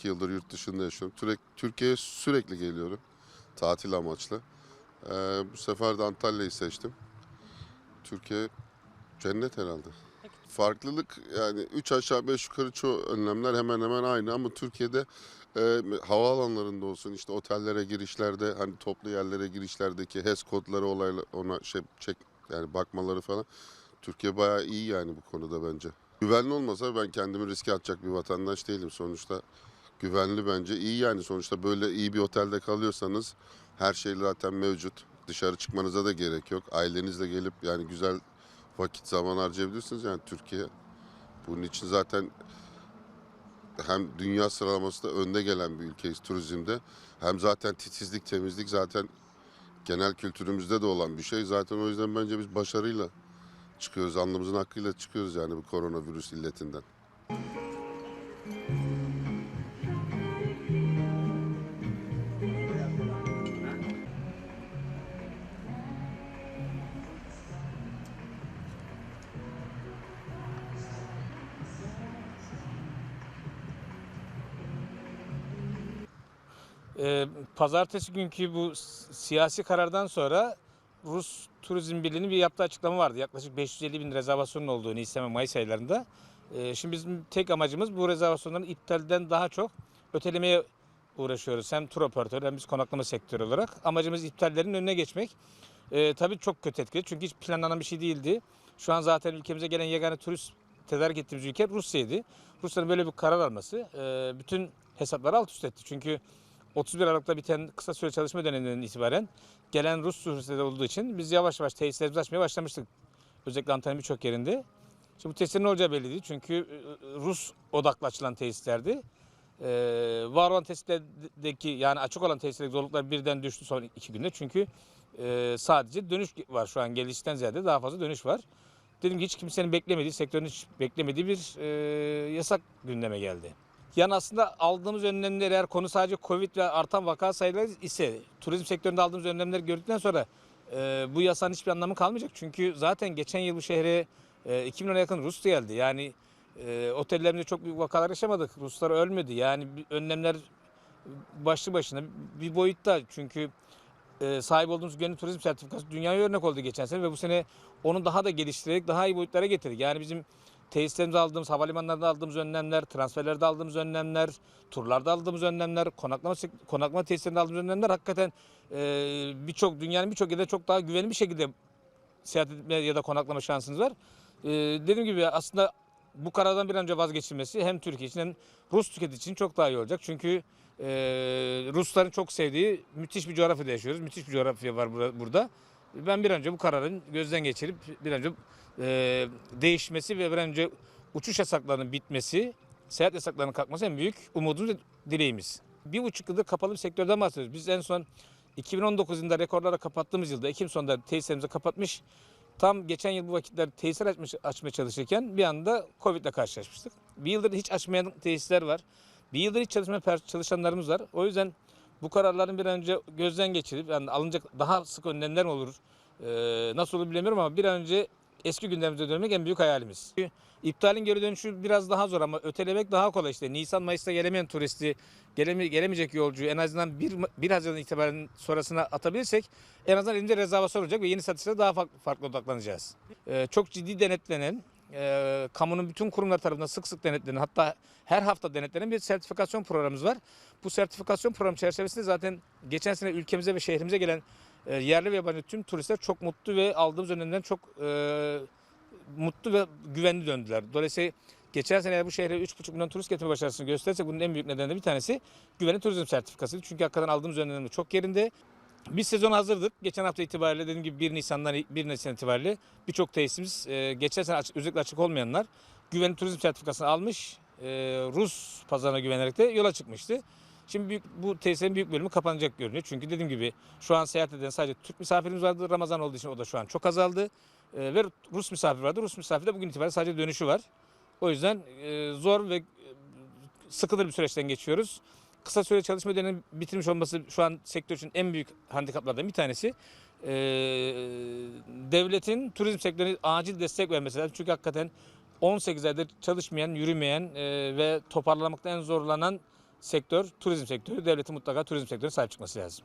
12 yıldır yurt dışında yaşıyorum. Sürekli, Türkiye'ye sürekli geliyorum tatil amaçlı. Ee, bu sefer de Antalya'yı seçtim. Türkiye cennet herhalde. Farklılık yani 3 aşağı 5 yukarı çoğu önlemler hemen hemen aynı ama Türkiye'de e, havaalanlarında olsun işte otellere girişlerde hani toplu yerlere girişlerdeki HES kodları olayla ona şey çek yani bakmaları falan Türkiye bayağı iyi yani bu konuda bence. Güvenli olmasa ben kendimi riske atacak bir vatandaş değilim sonuçta. Güvenli bence iyi yani sonuçta böyle iyi bir otelde kalıyorsanız her şey zaten mevcut. Dışarı çıkmanıza da gerek yok. Ailenizle gelip yani güzel vakit zaman harcayabilirsiniz yani Türkiye. Bunun için zaten hem dünya sıralamasında önde gelen bir ülkeyiz turizmde. Hem zaten titizlik, temizlik zaten genel kültürümüzde de olan bir şey. Zaten o yüzden bence biz başarıyla çıkıyoruz. Alnımızın hakkıyla çıkıyoruz yani bu koronavirüs illetinden. Ee, pazartesi günkü bu siyasi karardan sonra Rus Turizm Birliği'nin bir yaptığı açıklama vardı. Yaklaşık 550 bin rezervasyonun olduğu Nisan ve Mayıs aylarında. Ee, şimdi bizim tek amacımız bu rezervasyonların iptalden daha çok ötelemeye uğraşıyoruz. Hem tur operatörü hem biz konaklama sektörü olarak. Amacımız iptallerin önüne geçmek. Ee, tabii çok kötü etkili çünkü hiç planlanan bir şey değildi. Şu an zaten ülkemize gelen yegane turist tedarik ettiğimiz ülke Rusya'ydı. Rusya'nın böyle bir karar alması e, bütün hesapları alt üst etti. Çünkü 31 Aralık'ta biten kısa süre çalışma döneminden itibaren gelen Rus turistleri olduğu için biz yavaş yavaş tesislerimizi açmaya başlamıştık. Özellikle Antalya'nın birçok yerinde. Şimdi bu tesislerin ne olacağı belli değil. Çünkü e, Rus odaklı açılan tesislerdi. Ee, var olan tesislerdeki yani açık olan tesislerdeki zorluklar birden düştü son iki günde. Çünkü e, sadece dönüş var şu an gelişten ziyade daha fazla dönüş var. Dedim ki hiç kimsenin beklemediği, sektörün hiç beklemediği bir e, yasak gündeme geldi. Yani aslında aldığımız önlemler eğer konu sadece Covid ve artan vaka sayıları ise turizm sektöründe aldığımız önlemleri gördükten sonra e, bu yasanın hiçbir anlamı kalmayacak. Çünkü zaten geçen yıl bu şehre e, 2 milyona yakın Rus geldi. Yani e, otellerimizde çok büyük vakalar yaşamadık. Ruslar ölmedi. Yani önlemler başlı başına bir boyutta. Çünkü e, sahip olduğumuz gönül turizm sertifikası dünyaya örnek oldu geçen sene ve bu sene onu daha da geliştirerek daha iyi boyutlara getirdik. Yani bizim tesislerimizde aldığımız, havalimanlarında aldığımız önlemler, transferlerde aldığımız önlemler, turlarda aldığımız önlemler, konaklama konaklama tesislerinde aldığımız önlemler hakikaten e, birçok dünyanın birçok yerinde çok daha güvenli bir şekilde seyahat etme ya da konaklama şansınız var. E, dediğim gibi aslında bu karardan bir an önce vazgeçilmesi hem Türkiye için hem Rus tüketici için çok daha iyi olacak. Çünkü e, Rusların çok sevdiği müthiş bir coğrafyada yaşıyoruz. Müthiş bir coğrafya var bura- burada. Ben bir önce bu kararın gözden geçirip bir önce e, değişmesi ve bir önce uçuş yasaklarının bitmesi, seyahat yasaklarının kalkması en büyük umudumuz ve dileğimiz. Bir buçuk yıldır kapalı bir sektörden bahsediyoruz. Biz en son 2019 yılında rekorlara kapattığımız yılda Ekim sonunda tesislerimizi kapatmış. Tam geçen yıl bu vakitler tesisler açmış, açmaya çalışırken bir anda Covid ile karşılaşmıştık. Bir yıldır hiç açmayan tesisler var. Bir yıldır hiç çalışmayan per- çalışanlarımız var. O yüzden bu kararların bir an önce gözden geçirip yani alınacak daha sık önlemler mi olur? Ee, nasıl olur bilemiyorum ama bir an önce eski gündemimize dönmek en büyük hayalimiz. İptalin geri dönüşü biraz daha zor ama ötelemek daha kolay işte. Nisan Mayıs'ta gelemeyen turisti, geleme, gelemeyecek yolcuyu en azından 1, 1 Haziran itibaren sonrasına atabilirsek en azından elimizde rezervasyon olacak ve yeni satışlara daha farklı, farklı odaklanacağız. Ee, çok ciddi denetlenen, e, kamunun bütün kurumlar tarafından sık sık denetlenen hatta her hafta denetlenen bir sertifikasyon programımız var. Bu sertifikasyon programı çerçevesinde zaten geçen sene ülkemize ve şehrimize gelen e, yerli ve yabancı tüm turistler çok mutlu ve aldığımız önlemden çok e, mutlu ve güvenli döndüler. Dolayısıyla geçen sene bu şehre 3,5 milyon turist getirme başarısını gösterirsek bunun en büyük nedenlerinden bir tanesi güvenli turizm sertifikasıydı. Çünkü hakikaten aldığımız önlemler çok yerinde. Biz sezon hazırdık. Geçen hafta itibariyle dediğim gibi 1 Nisan'dan 1 Nisan itibariyle birçok tesisimiz e, geçen sene açık, özellikle açık olmayanlar güvenli turizm sertifikasını almış. e, Rus pazarına güvenerek de yola çıkmıştı. Şimdi büyük, bu tesislerin büyük bölümü kapanacak görünüyor. Çünkü dediğim gibi şu an seyahat eden sadece Türk misafirimiz vardı. Ramazan olduğu için o da şu an çok azaldı. E, ve Rus misafir vardı. Rus misafir de bugün itibariyle sadece dönüşü var. O yüzden e, zor ve e, bir süreçten geçiyoruz. Kısa süre çalışma dönemi bitirmiş olması şu an sektör için en büyük handikaplardan bir tanesi. E, devletin turizm sektörüne acil destek vermesi lazım. Çünkü hakikaten 18 aydır çalışmayan, yürümeyen e, ve toparlamakta en zorlanan sektör turizm sektörü. Devletin mutlaka turizm sektörüne sahip çıkması lazım.